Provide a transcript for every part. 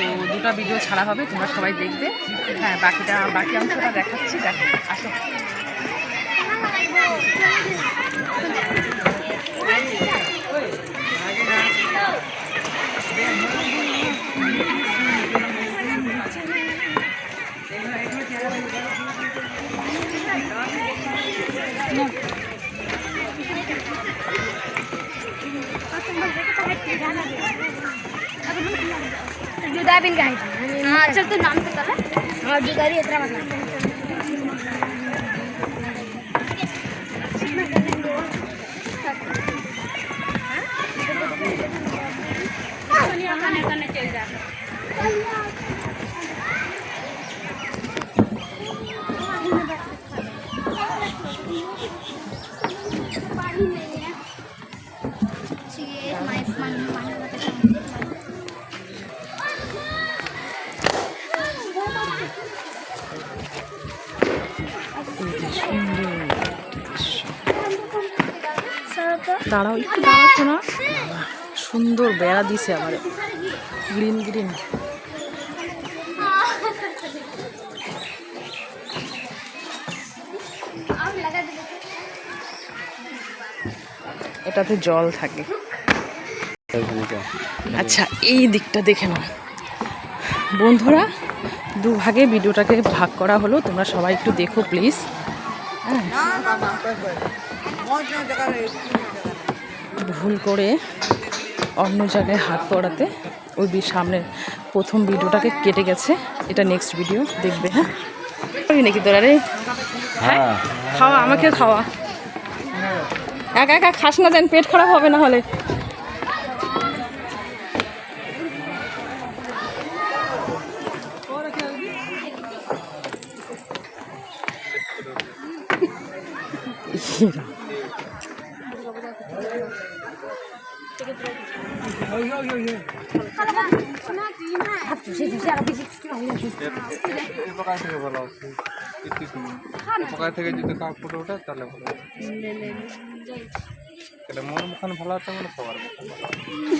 তো দুটো ভিডিও ছাড়া হবে, তোমরা সবাই দেখবে। হ্যাঁ বাকিটা, বাকি অংশটা দেখাচ্ছি, দেখো, আসো। जुदा सोयाबीन का है हाँ, हाँ तो चल तू नाम तो कर हाँ जी करी इतना मतलब Thank you. দাঁড়াও, একটু দাঁড়াও শোনা সুন্দর বেড়া দিছে আবার গ্রিন গ্রিন এটাতে জল থাকে। আচ্ছা এই দিকটা দেখে নাও। বন্ধুরা দু ভাগে ভিডিওটাকে ভাগ করা হলো। তোমরা সবাই একটু দেখো প্লিজ হ্যাঁ। ভুল করে অন্য জায়গায় হাত পড়াতে ওই সামনের প্রথম ভিডিওটাকে কেটে গেছে। এটা নেক্সট ভিডিও দেখবে হ্যাঁ? নাকি তোরা রে? হ্যাঁ। খাওয়া আমাকে খাওয়া। একা একা খাস না যেন পেট খারাপ হবে না হলে। প্রকার থেকে যদি কাউ ফুটে ওঠে তাহলে ভালো এটা মোর মুখান ভালো আছে মানে সবার মুখান ভালো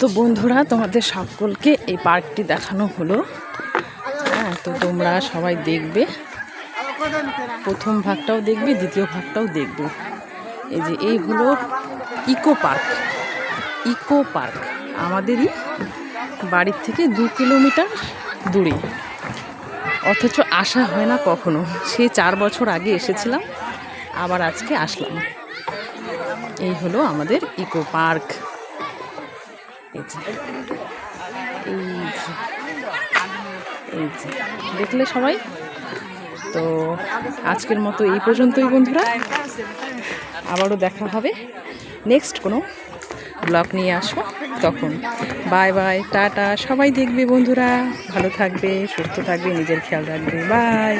তো বন্ধুরা, তোমাদের সকলকে এই পার্কটি দেখানো হলো। হ্যাঁ তো তোমরা সবাই দেখবে। প্রথম ভাগটাও দেখবে, দ্বিতীয় ভাগটাও দেখবে। এই যে, এই হলো ইকো পার্ক। ইকো পার্ক, আমাদেরই বাড়ির থেকে দু কিলোমিটার দূরে। অথচ আসা হয় না কখনো। সে চার বছর আগে এসেছিলাম, আবার আজকে আসলাম। এই হলো আমাদের ইকো পার্ক। এই যে দেখলে সবাই? তো আজকের মতো এই পর্যন্তই বন্ধুরা। আবারও দেখা হবে। নেক্সট কোনো ব্লগ নিয়ে আসব তখন। Bye bye tata. সবাই দেখবে বন্ধুরা। ভালো থাকবে, সুস্থ থাকবে, নিজের খেয়াল রাখবে। বাই